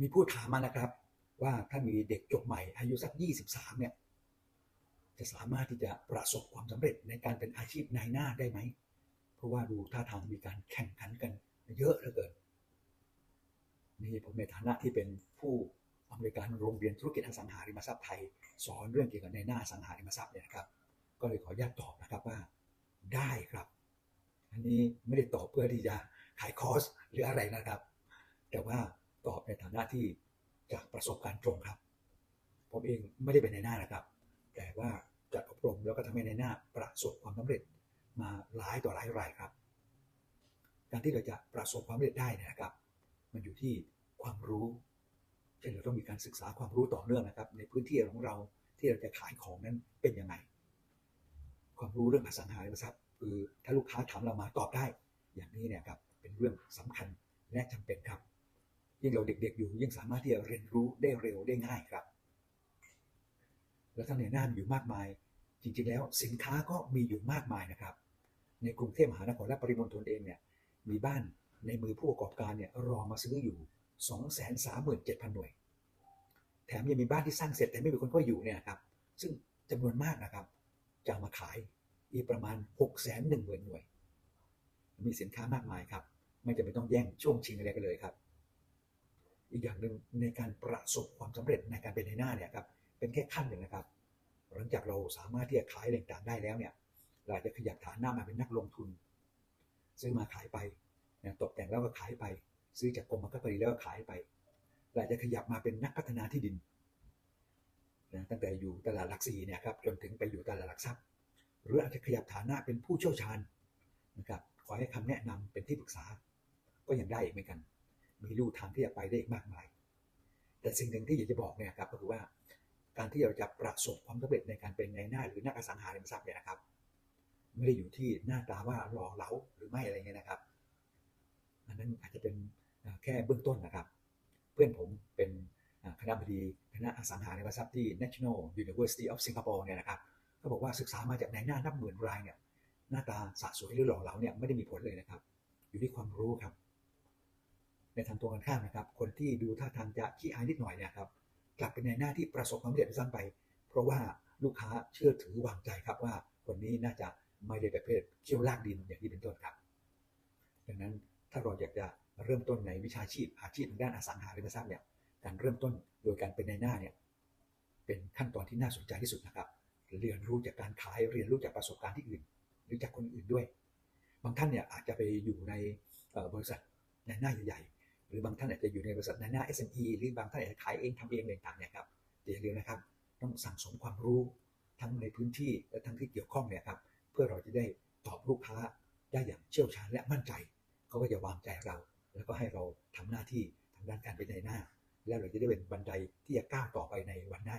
มีผู้ถามมานะครับ ว่าถ้ามีเด็กจบใหม่ อายุสัก 23 เนี่ย จะสามารถที่จะประสบความสำเร็จในการเป็นอาชีพนายหน้าได้ไหม เพราะว่าดูท่าทางมีการแข่งขันกันเยอะเหลือเกิน นี่ผมในฐานะที่เป็นผู้อำนวยการโรงเรียนธุรกิจอสังหาริมทรัพย์ไทย สอนเรื่องเกี่ยวกับในหน้าสังหาริมทรัพย์เนี่ยนะครับ ก็เลยขออนุญาตตอบนะครับว่า ได้ครับ อันนี้ไม่ได้ตอบเพื่อที่จะขายคอร์สหรืออะไรนะครับ แต่ว่า ตอบในฐานะที่จากประสบการณ์ตรงครับ ผมเองไม่ได้เป็นในหน้านะครับ แต่ว่าจัดอบรมแล้วก็ทำให้ในหน้าประสบความสำเร็จมาหลายต่อหลายรายครับ การที่เราจะประสบความสำเร็จได้นะครับ มันอยู่ที่ความรู้เช่นเราต้องมีการศึกษาความรู้ต่อเนื่องนะครับ ในพื้นที่ของเราที่เราจะขายของนั้นเป็นยังไง ความรู้เรื่องอสังหาริมทรัพย์คือถ้าลูกค้าถามเรามาตอบได้ อย่างนี้เนี่ยครับเป็นเรื่องสำคัญและจำเป็นครับ ยิ่งเราเด็กๆอยู่ยิ่งสามารถที่จะเรียนรู้ได้เร็วได้ง่ายครับ แล้วทั้งในหน้ามีอยู่มากมาย จริงๆ แล้วสินค้าก็มีอยู่มากมายนะครับ ในกรุงเทพมหานครและปริมณฑลเองเนี่ยมีบ้านในมือผู้ประกอบการเนี่ยรอมาซื้ออยู่ 237,000 หน่วย แถมยังมีบ้านที่สร้างเสร็จแต่ไม่มีคนเข้าอยู่เนี่ยครับ ซึ่งจำนวนมากนะครับ จะมาขายอีกประมาณ 610,000หน่วย มีสินค้ามากมายครับ ไม่จำเป็นต้องแย่งช่วงชิงอะไรกันเลยครับ อีกอย่างหนึ่งในการประสบความสำเร็จในการเป็นในหน้าเนี่ยครับเป็นแค่ขั้นหนึ่งนะครับ หลังจากเราสามารถที่จะขายอะไรต่างได้แล้วเนี่ยเราอาจจะขยับฐานหน้ามาเป็นนักลงทุน ซื้อมาขายไปตกแต่งแล้วก็ขายไป ซื้อจากกรมบังคับคดีแล้วก็ขายไปเราอาจจะขยับมาเป็นนักพัฒนาที่ดินนะตั้งแต่อยู่ตลาดหลักสี่เนี่ยครับจนถึงไปอยู่ตลาดหลักทรัพย์ หรืออาจจะขยับฐานะเป็นผู้เชี่ยวชาญนะครับขอให้คำแนะนำเป็นที่ปรึกษาก็ยังได้อีกเหมือนกัน มีลู่ทางที่จะไปได้อีกมากมาย แต่สิ่งหนึ่งที่อยากจะบอกเนี่ยครับก็คือว่าการที่เราจะประสบความสำเร็จในการเป็นในหน้าหรือนักอสังหาริมทรัพย์เนี่ยนะครับ ไม่ได้อยู่ที่หน้าตาว่าหล่อเหลาหรือไม่อะไรเงี้ยนะครับ อันนั้นอาจจะเป็นแค่เบื้องต้นนะครับ เพื่อนผมเป็นคณะบดีคณะอสังหาริมทรัพย์ที่ National University of Singapore เนี่ยนะครับเขาบอกว่าศึกษามาจากในหน้านับหมื่นรายเนี่ยหน้าตาสะสวยหรือหล่อเหลาเนี่ยไม่ได้มีผลเลยนะครับ อยู่ที่ความรู้ครับ ในทางตรงกันข้ามนะครับ คนที่ดูท่าทางจะขี้อายนิดหน่อยเนี่ยครับกลับเป็นในหน้าที่ประสบความสำเร็จด้วยซ้ำไป เพราะว่าลูกค้าเชื่อถือวางใจครับว่าคนนี้น่าจะไม่ได้ประเภทเชี่ยวลากดินอย่างที่เป็นต้นครับ ดังนั้นถ้าเราอยากจะเริ่มต้นในวิชาชีพอาชีพทางด้านอสังหาริมทรัพย์เนี่ยการเริ่มต้นโดยการเป็นในหน้าเนี่ยเป็นขั้นตอนที่น่าสนใจที่สุดนะครับ เรียนรู้จากการขายเรียนรู้จากประสบการณ์ที่อื่น หรือจากคนอื่นด้วย บางท่านเนี่ยอาจจะไปอยู่ในบริษัทในหน้าใหญ่ หรือบางท่านอาจจะอยู่ในบริษัทในหน้า SME หรือบางท่านอาจจะขายเองทำเองต่างๆเนี่ยครับอย่าลืมนะครับ ต้องสั่งสมความรู้ทั้งในพื้นที่และทั้งที่เกี่ยวข้องเนี่ยครับเพื่อเราจะได้ตอบลูกค้าได้อย่างเชี่ยวชาญและมั่นใจ เขาก็จะวางใจเรา แล้วก็ให้เราทำหน้าที่ทางด้านการเป็นในหน้า แล้วเราจะได้เป็นบันไดที่จะก้าวต่อไปในวันหน้า